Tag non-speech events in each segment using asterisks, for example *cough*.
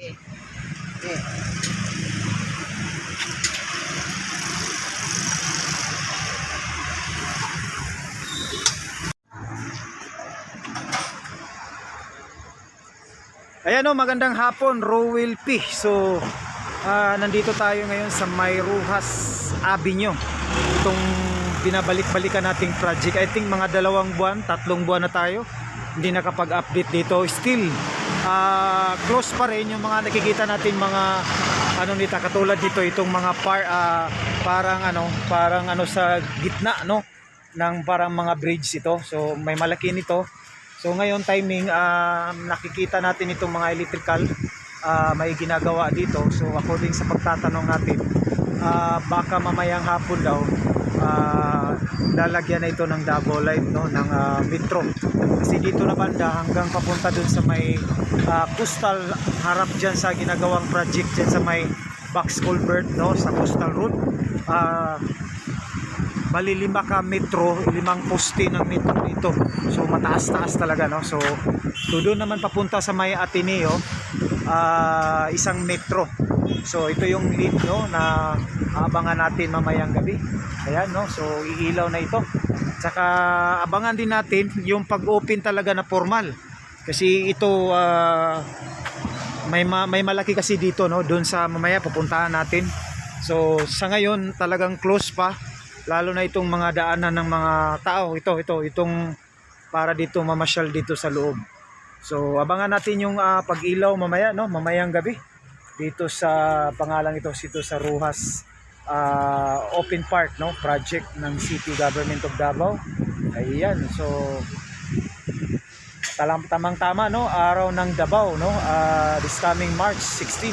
Ayan o, magandang hapon, Rowell P. So, ah, nandito tayo ngayon sa Mayruhas Avenue. Itong binabalik-balikan nating project. I think mga dalawang buwan, tatlong buwan na tayo. Hindi nakapag-update dito. Still, ah, close pa rin yung mga nakikita natin mga ano nita katulad dito itong mga par ah, parang ano parang ano sa gitna no ng parang mga bridge ito so may malaki nito So ngayon timing um, nakikita natin itong mga electrical ah, may ginagawa dito. So according sa pagtatanong natin ah, baka mamayang hapon daw ah, lalagyan na ito ng double light no ng ah, metro. Kasi dito na banda hanggang papunta dun sa may ah, coastal harap diyan sa ginagawang project diyan sa may box culvert no sa coastal road. Ah, bali lima ka metro, limang poste ng metro dito. So mataas-taas talaga no. So, so doon naman papunta sa may Ateneo, ah, isang metro. So ito yung lead no na abangan natin mamayang gabi. Ayan no. So iilaw na ito. Tsaka abangan din natin yung pag-open talaga na formal. Kasi ito ah, may ma- may malaki kasi dito no? Doon sa mamaya pupuntahan natin. So sa ngayon talagang close pa. Lalo na itong mga daanan ng mga tao. Ito ito itong para dito mamasyal dito sa loob. So abangan natin yung ah, pag-ilaw mamaya no? Mamayang gabi. Dito sa pangalang ito dito sa Ruhas ah, Open Park no project ng City Government of Davao ayan so talang tamang tama no araw ng Davao no Ah, this coming March 16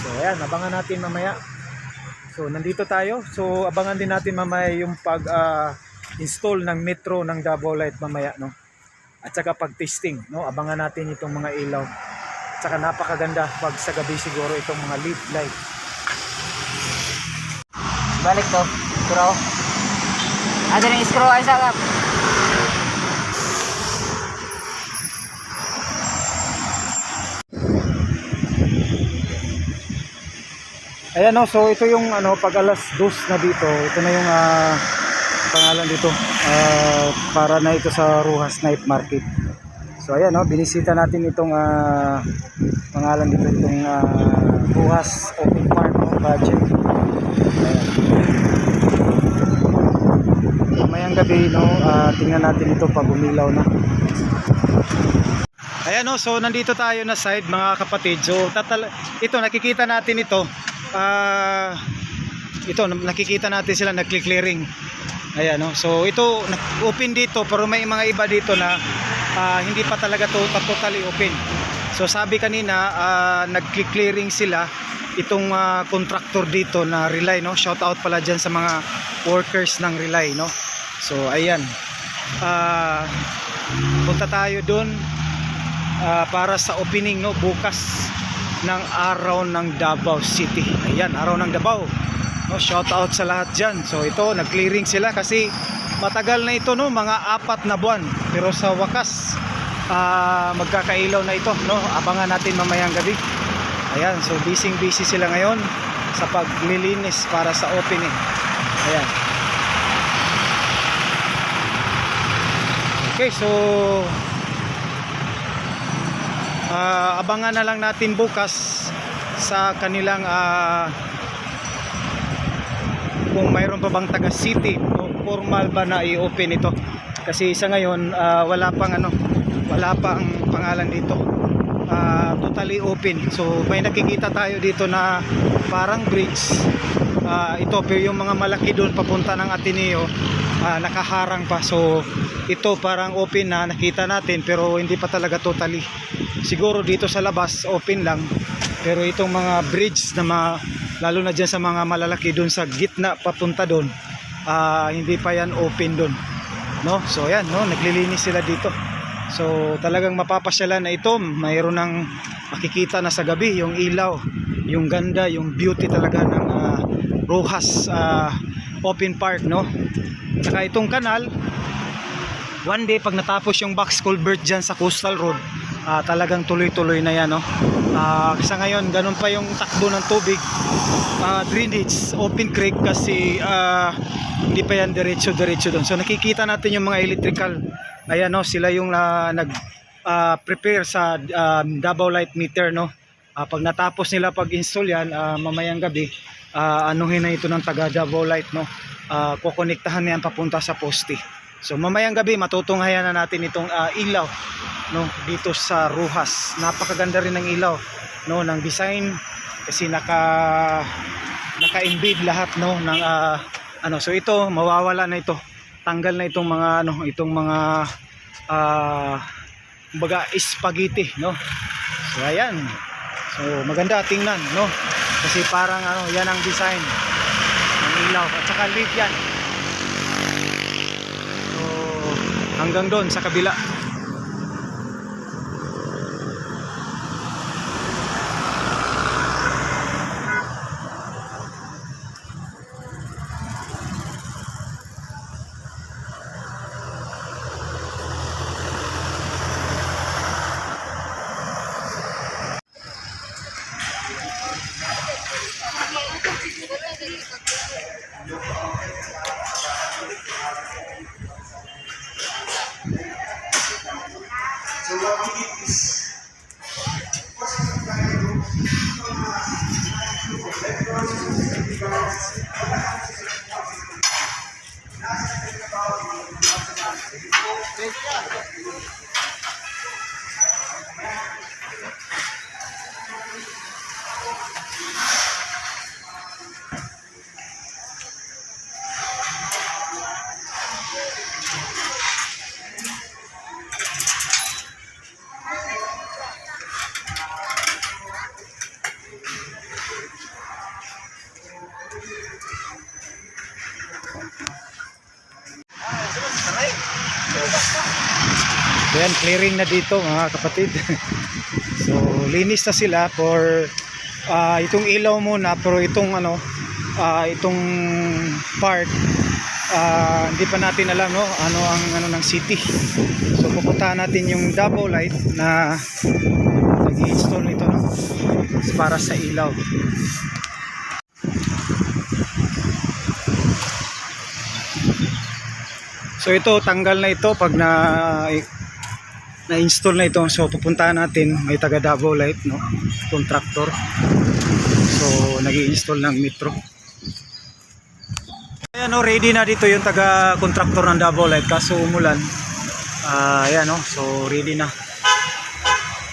so ayan abangan natin mamaya So nandito tayo. So abangan din natin mamaya yung pag ah, install ng metro ng Davao Light mamaya no. At saka pag testing no, abangan natin itong mga ilaw. At saka napakaganda pag sa gabi siguro itong mga lead light. Balik to. Screw. Ada rin screw ay sakap. Ayan no, so ito yung ano pag alas 2 na dito. Ito na yung ah, pangalan dito. Ah, para na ito sa Ruhas Night Market. So ayan no, binisita natin itong ah, pangalan dito itong ah, Ruhas Open project. Ayan. Mamayang gabi no, ah, tingnan natin ito pag umilaw na. Ayan no, so nandito tayo na side mga kapatid. So tatal ito nakikita natin ito. Ah ito nakikita natin sila nagki-clearing. Ayan no. So ito open dito pero may mga iba dito na ah, hindi pa talaga to totally open. So sabi kanina ah, nagki-clearing sila itong ah, contractor dito na Relay no. Shout out pala diyan sa mga workers ng Relay no. So ayan. Ah punta tayo doon ah, para sa opening no bukas ng araw ng Davao City. Ayan, araw ng Davao. No, shout out sa lahat diyan. So ito, nag-clearing sila kasi matagal na ito no, mga apat na buwan. Pero sa wakas ah, magkakailaw na ito, no. Abangan natin mamayang gabi. Ayan, so busy busy sila ngayon sa paglilinis para sa opening. Ayan. Okay, so Ah, abangan na lang natin bukas sa kanilang ah, kung mayroon pa bang taga city o formal ba na i-open ito kasi sa ngayon ah, wala pang ano wala pang pangalan dito Ah, totally open. So may nakikita tayo dito na parang bridge. Ah, ito pero yung mga malaki doon papunta ng Ateneo ah, nakaharang pa. So ito parang open na nakita natin pero hindi pa talaga totally. Siguro dito sa labas open lang. Pero itong mga bridge na mga, lalo na dyan sa mga malalaki doon sa gitna papunta doon ah, hindi pa yan open doon. No? So yan no? Naglilinis sila dito so talagang mapapasyalan na ito. Mayroon ng makikita na sa gabi yung ilaw yung ganda yung beauty talaga ng ah, Rojas ah, open park no? Saka itong kanal one day pag natapos yung box culvert dyan sa coastal road ah, talagang tuloy-tuloy na yan no? Ah, sa ngayon ganun pa yung takbo ng tubig. Ah, drainage open creek kasi ah, hindi pa yan diretso diretso doon. So nakikita natin yung mga electrical ayan no sila yung ah, nag ah, prepare sa um, Davao Light meter no. Ah, pag natapos nila pag-install yan ah, mamayang gabi ah, anuhin na ito ng taga Davao Light no. Ah, kukonektahan na papunta sa poste. So mamayang gabi matutunghayan na natin itong ah, ilaw no dito sa Ruhas. Napakaganda rin ng ilaw no ng design kasi naka naka-embed lahat no ng ah, ano. So ito mawawala na ito tanggal na itong mga ano itong mga ah kumbaga spaghetti no? So ayan. So maganda tingnan no? Kasi parang ano yan ang design ng ilaw. At saka lead yan. So hanggang doon sa kabila Thank you. Ayan, clearing na dito mga kapatid. *laughs* so, linis na sila for ah, itong ilaw muna pero itong ano, ah, itong part ah, hindi pa natin alam no ano ang ano ng city. So pupuntahan natin yung double light na nag-install nito no para sa ilaw. So ito tanggal na ito pag na na-install na ito. So pupuntahan natin may taga Davao Light no, contractor. So nag-i-install ng metro. Ayan no, ready na dito yung taga contractor ng Davao Light kaso umulan. Ah, ayan no, so ready na.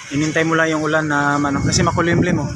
Inintay mo lang yung ulan na ano, kasi makulimlim oh.